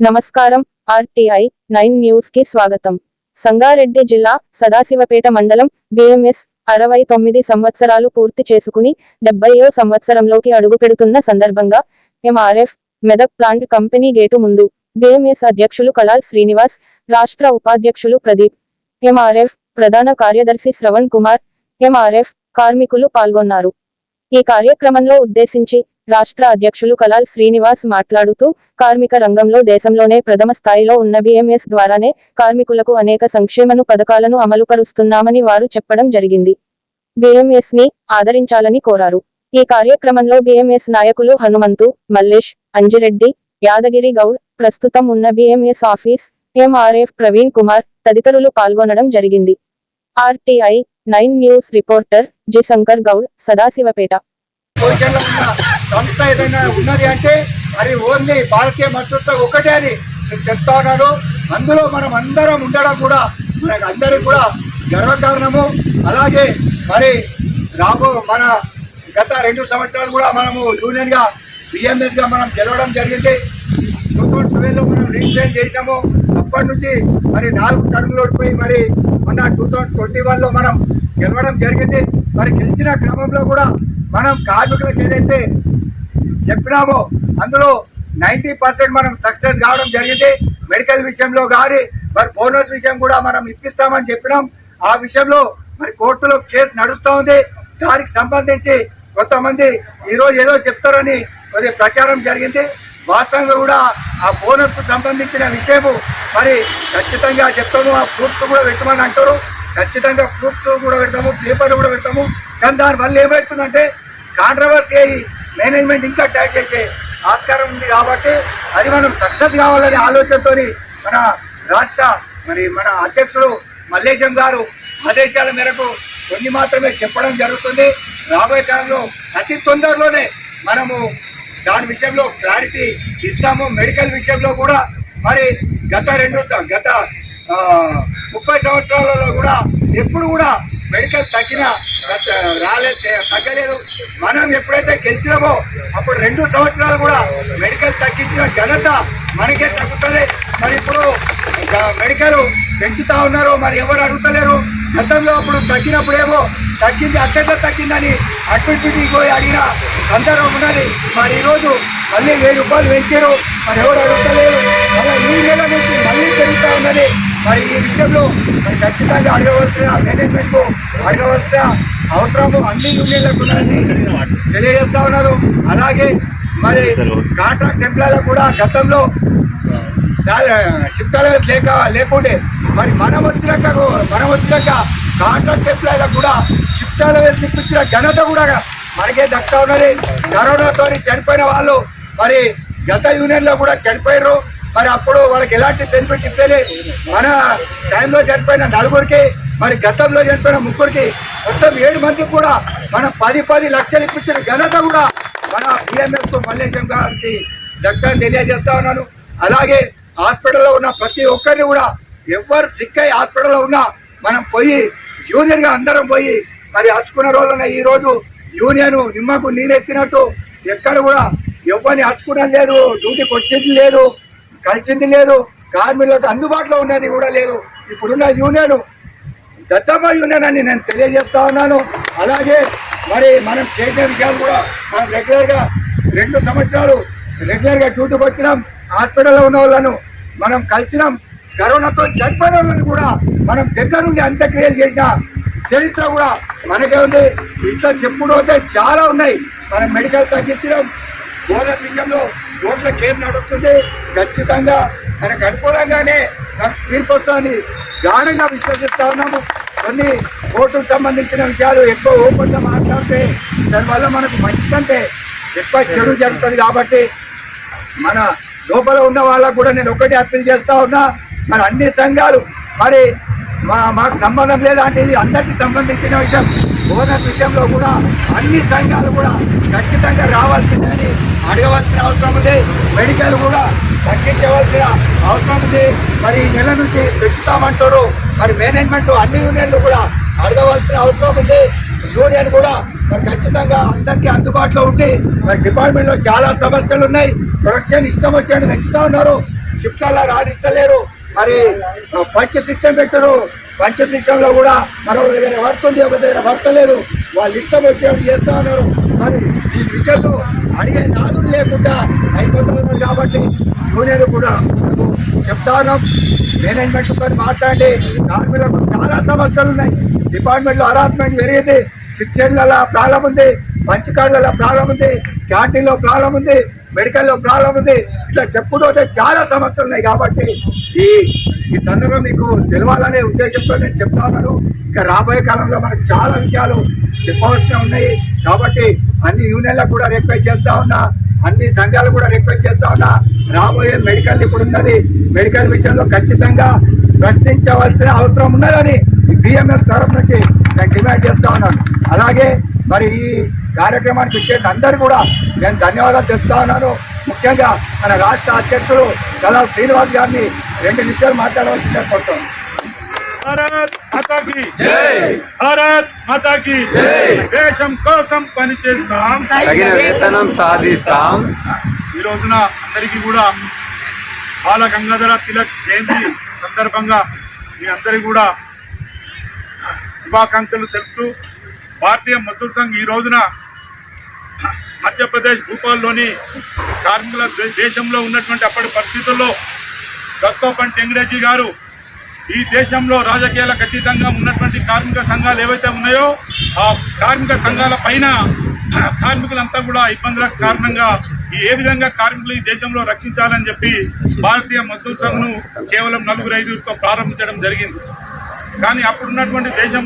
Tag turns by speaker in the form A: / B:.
A: నమస్కారం RTI nine న్యూస్కి స్వాగతం. సంగారెడ్డి జిల్లా సదాశివపేట మండలం బిఎంఎస్ అరవై తొమ్మిది సంవత్సరాలు పూర్తి చేసుకుని డెబ్బయో సంవత్సరంలోకి అడుగుపెడుతున్న సందర్భంగా MRF Medak plant company gate ముందు బిఎంఎస్ అధ్యక్షులు కళాల్ శ్రీనివాస్ రాష్ట్ర ఉపాధ్యక్షులు ప్రదీప్ ఎంఆర్ఎఫ్ ప్రధాన కార్యదర్శి శ్రవణ్ కుమార్ ఎంఆర్ఎఫ్ కార్మికులు పాల్గొన్నారు. ఈ కార్యక్రమంలో ఉద్దేశించి రాష్ట్ర అధ్యక్షులు కలాల్ శ్రీనివాస్ మాట్లాడుతూ కార్మిక రంగంలో దేశంలోనే ప్రథమ స్థాయిలో ఉన్న బిఎంఎస్ ద్వారానే కార్మికులకు అనేక సంక్షేమను పథకాలను అమలుపరుస్తున్నామని వారు చెప్పడం జరిగింది. బిఎంఎస్ని ఆదరించాలని కోరారు. ఈ కార్యక్రమంలో బిఎంఎస్ నాయకులు హనుమంతు మల్లేష్ అంజిరెడ్డి యాదగిరి గౌడ్ ప్రస్తుతం ఉన్న BMS office MRF Praveen Kumar తదితరులు పాల్గొనడం జరిగింది. RTI nine news reporter G Shankar Goud Sadashivpet.
B: సంస్థ ఏదైనా ఉన్నది అంటే అది ఓన్లీ భారతీయ మంత్రిత్వ ఒకటే అని నేను చెప్తా అందులో మనం అందరం ఉండడం కూడా మనకు అందరికి కూడా గర్వకారణము అలాగే మరి రాబో మన గత రెండు సంవత్సరాలు కూడా మనము యూనియన్గా బిఎంఎస్గా మనం గెలవడం జరిగింది. టూ థౌసండ్ ట్వెల్వ్లో మనం రిజిస్ట్రేషన్ చేసాము అప్పటి నుంచి మరి నాలుగు టర్ములు ఓడిపోయి మరి మొన్న టూ థౌసండ్ ట్వంటీ వన్లో మనం గెలవడం జరిగింది. మరి గెలిచిన క్రమంలో కూడా మనం కార్మికులకు ఏదైతే చెప్పినామో అందులో నైంటీ పర్సెంట్ మనం సక్సెస్ కావడం జరిగింది. మెడికల్ విషయంలో కానీ మరి బోనస్ విషయం కూడా మనం ఇప్పిస్తామని చెప్పినాం. ఆ విషయంలో మరి కోర్టులో కేసు నడుస్తూ ఉంది. దానికి సంబంధించి కొంతమంది ఈరోజు ఏదో చెప్తారని కొద్ది ప్రచారం జరిగింది. వాస్తవంగా కూడా ఆ బోనస్కు సంబంధించిన విషయము మరి ఖచ్చితంగా చెప్తాము. ఆ ప్రూఫ్ కూడా పెట్టమని అంటారు. ఖచ్చితంగా ప్రూఫ్స్ కూడా పెడతాము పేపర్ కూడా పెడతాము. కానీ దాని వల్ల ఏమవుతుందంటే కాంట్రవర్సీ అయ్యి మేనేజ్మెంట్ ఇంకా ట్యాక్ చేసే ఆస్కారం ఉంది కాబట్టి అది మనం సక్సెస్ కావాలనే ఆలోచనతో మన రాష్ట్ర మరి మన అధ్యక్షుడు మల్లేశం గారు ఆదేశాల మేరకు కొన్ని మాత్రమే చెప్పడం జరుగుతుంది. రాబోయే కాలంలో అతి తొందరలోనే మనము దాని విషయంలో క్లారిటీ ఇస్తాము. మెడికల్ విషయంలో కూడా మరి గత రెండు గత ముప్పై సంవత్సరాలలో కూడా ఎప్పుడు కూడా మెడికల్ తగ్గిన రాలేదు తగ్గలేదు. మనం ఎప్పుడైతే గెలిచినామో అప్పుడు రెండు సంవత్సరాలు కూడా మెడికల్ తగ్గించిన ఘనత మనకే తగ్గుతుంది. మరి ఇప్పుడు మెడికల్ పెంచుతా ఉన్నారు మరి ఎవరు అడుగుతలేరు. గతంలో అప్పుడు తగ్గినప్పుడేమో తగ్గింది అత్యంత తగ్గిందని అటు పోయి అడిగిన సందర్భం ఉన్నది. మరి ఈరోజు మళ్ళీ వెయ్యి రూపాయలు పెంచారు. మరి ఎవరు అడుగుతలేరు. మళ్ళీ ఈ నెల నుంచి జరుగుతూ ఉన్నది. మరి ఈ విషయంలో మరి ఖచ్చితంగా అడగవలసిన మేనేజ్మెంట్ అడగవలసిన అవసరము అన్ని యూనియన్లకు ఉన్నదని తెలియజేస్తా ఉన్నారు అలాగే మరి కాంట్రాక్ట్ ఎంప్లాయీలకు కూడా గతంలో షిఫ్ట్ అలవెన్స్ లేక లేకుండే మరి మనం వచ్చినాక మనం వచ్చినాక కాంట్రాక్ట్ ఎంప్లాయీలకు కూడా షిఫ్ట్ అలవెన్స్ ఇప్పించిన ఘనత కూడా మనకే దక్కా ఉన్నది. కరోనాతో చనిపోయిన వాళ్ళు మరి గత యూనియన్లో కూడా చనిపోయారు మరి అప్పుడు వాళ్ళకి ఎలాంటి బెనిఫిట్స్ ఇవ్వలేదు. మన టైంలో చనిపోయిన నలుగురికి మరి గతంలో చనిపోయిన ముగ్గురికి మొత్తం ఏడు మందికి కూడా మనం పది పది లక్షలు ఇప్పించిన ఘనత కూడా మన బిఎంఎస్ మల్లేశం గారికి దక్కా తెలియజేస్తా ఉన్నాను. అలాగే హాస్పిటల్లో ఉన్న ప్రతి ఒక్కరిని కూడా ఎవరు సిక్ అయ్యి హాస్పిటల్లో ఉన్నా మనం పోయి యూనియన్గా అందరం పోయి మరి హచ్చుకున్న రోజున ఈ రోజు యూనియన్ నిమ్మకు నీరెత్తినట్టు ఎక్కడ కూడా ఎవరిని హచ్చుకున్నది లేదు డ్యూటీకి వచ్చేది లేదు. కలిసింది లేదు. కార్మికులకు అందుబాటులో ఉన్నది కూడా లేదు. ఇప్పుడున్న యూనియన్ దత్తమ్మ యూనియన్ అని నేను తెలియజేస్తా ఉన్నాను. అలాగే మరి మనం చేసిన విషయాలు కూడా మనం రెగ్యులర్గా రెండు సంవత్సరాలు రెగ్యులర్గా డ్యూటీకి వచ్చినాం. హాస్పిటల్లో ఉన్న వాళ్ళను మనం కలిసినాం. కరోనాతో చనిపోయిన వాళ్ళని కూడా మనం దగ్గర నుండి అంత్యక్రియలు చేసిన చరిత్ర కూడా మనకే ఉంది. ఇట్లా చెప్పుడు అయితే చాలా ఉన్నాయి. మనం మెడికల్ తగ్గించడం గోడ విషయంలో రోడ్ల కేర్ నడుస్తుంది. ఖచ్చితంగా మనకు అనుకూలంగానే తీర్పు వస్తుందని గాఢంగా విశ్వసిస్తా ఉన్నాము. కొన్ని ఓటుకు సంబంధించిన విషయాలు ఎక్కువ ఓపెన్గా మాట్లాడితే దానివల్ల మనకు మంచి కంటే ఎక్కువ చెడు జరుగుతుంది కాబట్టి మన లోపల ఉన్న వాళ్ళకు కూడా నేను ఒకటి అప్పీల్ చేస్తూ ఉన్నా. మరి అన్ని సంఘాలు మరి మా మాకు సంబంధం లేదా అంటే ఇది అందరికి సంబంధించిన విషయం. బోనస్ విషయంలో కూడా అన్ని సంఘాలు కూడా అవసరం ఉంది మెడికల్ కూడా తగ్గించవలసిన అవసరం ఉంది. మరి ఈ నెల నుంచి పెంచుతామంటారు. మరి మేనేజ్మెంట్ అన్ని యూనియన్లు కూడా అడగవలసిన అవసరం ఉంది. యూనియన్ కూడా మరి ఖచ్చితంగా అందరికీ అందుబాటులో ఉంది. మరి డిపార్ట్మెంట్లో చాలా సమస్యలు ఉన్నాయి. ప్రొడక్షన్ ఇష్టం వచ్చాయని పెంచుతా ఉన్నారు. షిఫ్ట్లలో రాణిస్తలేరు. మరి పంచ సిస్టమ్ పెట్టరు. పంచ సిస్టంలో కూడా మరో దగ్గర వర్క్ ఉంది ఒక దగ్గర వర్క్ లేదు. వాళ్ళు ఇష్టం వచ్చేది చేస్తా ఉన్నారు. మరి ఈ విషయంలో అడిగే నాదుడు లేకుండా అయిపోతున్నారు కాబట్టి యూనియన్ కూడా చెప్తాను. మేనేజ్మెంట్తో మాట్లాడి కార్మికులకు చాలా సమస్యలు ఉన్నాయి. డిపార్ట్మెంట్లో హరాస్మెంట్ పెరిగింది శిక్షణల ప్రాబ్లం ఉంది. పంచకాళ్ళలో ప్రాబ్లం ఉంది. క్యాంటీన్లో ప్రాబ్లం ఉంది. మెడికల్లో ప్రాబ్లం ఉంది. ఇట్లా చెప్పుకుంటే చాలా సమస్యలు ఉన్నాయి కాబట్టి ఈ ఈ సందర్భం మీకు తెలవాలనే ఉద్దేశంతో నేను చెప్తా ఉన్నాను. ఇంకా రాబోయే కాలంలో మనకు చాలా విషయాలు చెప్పవలసిన ఉన్నాయి. కాబట్టి అన్ని యూనియన్లకు కూడా రిక్వెస్ట్ చేస్తా ఉన్నా అన్ని సంఘాలు కూడా రిక్వెస్ట్ చేస్తా ఉన్నా రాబోయే మెడికల్ ఇప్పుడు ఉన్నది. మెడికల్ విషయంలో ఖచ్చితంగా ప్రశ్నించవలసిన అవసరం ఉన్నదని బిఎంఎస్ తరఫు నుంచి నేను డిమాండ్ చేస్తా ఉన్నాను. అలాగే మరి ఈ కార్యక్రమానికి ఇచ్చే అందరూ కూడా నేను ధన్యవాదాలు చెప్తా ఉన్నాను. ముఖ్యంగా మన రాష్ట్ర అధ్యక్షుడు కళా శ్రీనివాస్ గారిని రెండు నిమిషాలు మాట్లాడవలసిందే కోరుతాను
C: మాతా కి భారత్ మాతా కి దేశం కోసం పనిచేస్తాం.
D: తగిన వేతనం సాధిస్తాం.
C: ఈ రోజున అందరికీ కూడా బాల గంగాధర తిలక్ జయంతి సందర్భంగా మీ అందరికీ కూడా శుభాకాంక్షలు తెలుపుతూ భారతీయ మజ్దూర్ సంఘ్ ఈ రోజున మధ్యప్రదేశ్ భూపాల్లోని కార్మికుల దేశంలో ఉన్నటువంటి అప్పటి పరిస్థితుల్లో దత్తోపన్ టెంగడేజీ గారు ఈ దేశంలో రాజకీయాలకు అతీతంగా ఉన్నటువంటి కార్మిక సంఘాలు ఏవైతే ఉన్నాయో ఆ కార్మిక సంఘాల పైన కార్మికులంతా కూడా ఇబ్బందులకు కారణంగా ఈ ఏ విధంగా కార్మికులు ఈ దేశంలో రక్షించాలని చెప్పి భారతీయ మజ్దూర్ సంఘ్ను కేవలం నలుగురు ఐదుగురితో ప్రారంభించడం జరిగింది. కానీ అప్పుడున్నటువంటి దేశం